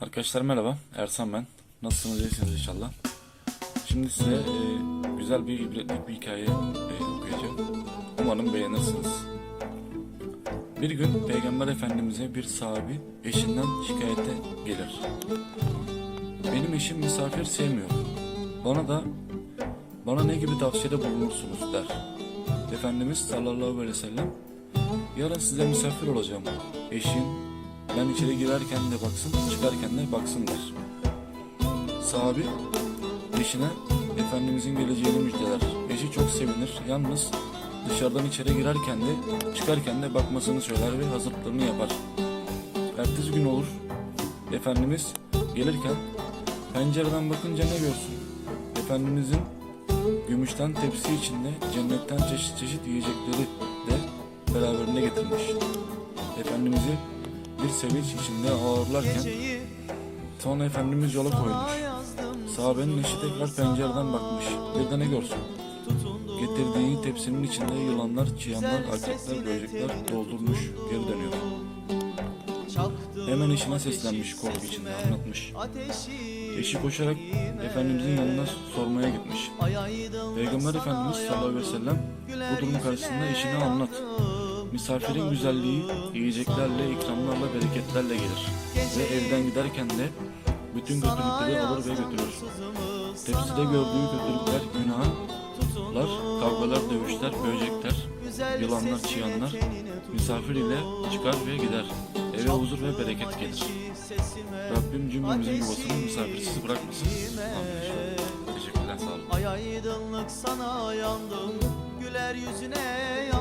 Arkadaşlar merhaba, Ersan ben. Nasılsınız, iyisiniz inşallah. Şimdi size e, güzel bir ibretlik bir hikaye e, okuyacağım. Umarım beğenirsiniz. Bir gün Peygamber Efendimiz'e bir sahabi eşinden şikayete gelir. Benim eşim misafir sevmiyor. Bana da bana ne gibi tavsiyede bulunursunuz der. Efendimiz sallallahu aleyhi ve sellem yarın size misafir olacağım. Eşin ben içeri girerken de baksın, çıkarken de baksın der. Sahabi eşine Efendimizin geleceğini müjdeler. Eşi çok sevinir. Yalnız dışarıdan içeri girerken de çıkarken de bakmasını söyler ve hazırlıklarını yapar. Ertesi gün olur. Efendimiz gelirken pencereden bakınca ne görsün? Efendimizin gümüşten tepsi içinde cennetten çeşit çeşit yiyecekleri de beraberinde getirmiş. Efendimiz'i bir sevinç içinde ağırlarken sonra Efendimiz yola koymuş. Sahabenin eşi tekrar pencereden bakmış. Bir de ne görsün? Getirdiği tepsinin içinde yılanlar, çıyanlar, akrepler, böcekler doldurmuş, geri dönüyor. Hemen eşine seslenmiş korku içinde anlatmış. Eşi koşarak Efendimizin yanına sormaya gitmiş. Peygamber Efendimiz sallallahu aleyhi ve sellem bu durum karşısında eşine anlat. Misafirin güzelliği yiyeceklerle, ikramlarla, bereketlerle gelir. Ve evden giderken de bütün kötülükleri alır ve götürür. Tepside gördüğü kötülükler, günahlar, kavgalar, dövüşler, böcekler, yılanlar, çıyanlar, misafir ile çıkar ve gider. Eve huzur ve bereket gelir. Rabbim cümlemizin yuvasını misafirsiz bırakmasın. Amin. Teşekkürler, sağ olun. Ay aydınlık sana yandım Güler yüzüne yandım